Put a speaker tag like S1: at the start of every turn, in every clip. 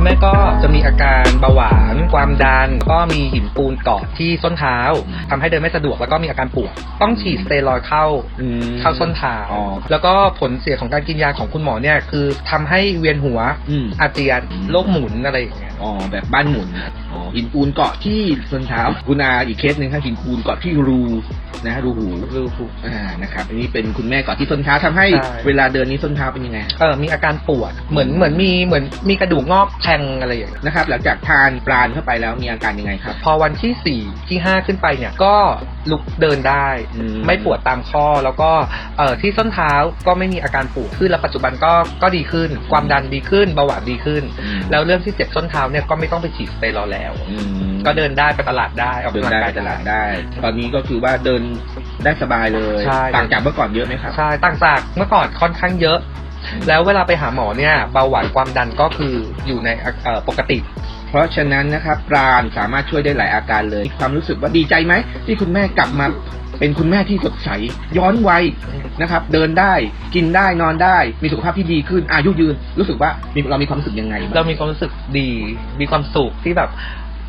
S1: คุณแม่ก็จะมีอาการเบาหวาน ความดัน ก็มีหินปูนเกาะที่ส้นเท้าทำให้เดินไม่สะดวกแล้วก็มีอาการปวด ต้องฉีดสเตียรอยด์เข้า
S2: อืม
S1: เข้าส้นเท้า
S2: อ๋อ
S1: แล้วก็ผลเสียของการกินยาของคุณหมอเนี่ยคือทำให้เวียนหัว
S2: อืม
S1: อาเจียน
S2: อืม
S1: โรคหมุนอะไรอย่างเงี้ย
S2: อ๋อแบบบ้านหมุนอ๋อหินปูนเกาะที่ส้นเท้าคุณอาอีกเคสหนึ่งครับหินปูนเกาะที่รูนะรูหู
S1: รูหู
S2: อ่านะครับอันนี้เป็นคุณแม่เกาะที่ส้นเท้าทำให้
S1: ใช่
S2: เวลาเดินนี้ส้นเท้าเป็นยังไง
S1: เออมีอาการปวดเหมือนเหมือนมีเหมือนมีกระดูกงอกแทงอะไรอย่างเงี้ย
S2: นะครับหลังจากทานปราณเข้าไปแล้วมีอาการยังไงครับ
S1: พอวันที่สี่ที่ห้าขึ้นไปเนี่ยก็ลุกเดินได้
S2: อืม
S1: ไม่ปวดตามข้อแล้วก็เอ่อที่ส้นเท้าก็ไม่มีอาการปวดขึ้นแล้วปัจจุบันก็ก็ดีขึ้น ความดันดีขึ้นเบาหวานดีขึ้น
S2: อืม
S1: แล้วเรื่องที่เจ็บส้นเท้าเนี่ยก็ไม่ต้องไปฉีดสเตียรอยด์แล้ว
S2: อืม
S1: ก็เดินได้ไปตลาดได้ออก
S2: เดิน
S1: กำลัง
S2: ได้
S1: กา
S2: ไป
S1: ย
S2: ตลาดได้ ตอนนี้ก็คือว่าเดินได้สบายเลย
S1: ใช่
S2: ต่างจากเมื่อก่อนเยอะไหมครับ
S1: ใช่ต่างจากเมื่อก่อนค่อนข้างเยอะ แล้วเวลาไปหาหมอเนี่ยเบาหวานความดันก็คืออยู่ในเอ่อปกติ
S2: เพราะฉะนั้นนะครับปราณสามารถช่วยได้หลายอาการเลยมีความรู้สึกว่าดีใจไหมที่คุณแม่กลับมาเป็นคุณแม่ที่สดใสย้อนวัยนะครับ เดินได้กินได้นอนได้ มีสุขภาพที่ดีขึ้นอายุยืน รู้สึกว่ามีเรามีความรู้สึกยังไงบ้าง
S1: เรามีความรู้สึกดี มีความสุขที่แบบ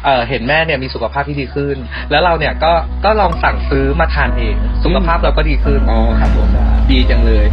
S1: เอ่อเห็นแม่เนี่ยมีสุขภาพที่ดีขึ้น แล้วเราเนี่ยก็ก็ลองสั่งซื้อมาทานเอง สุขภาพเราก็ดีขึ้น
S2: อ๋อครับผมดีจังเลย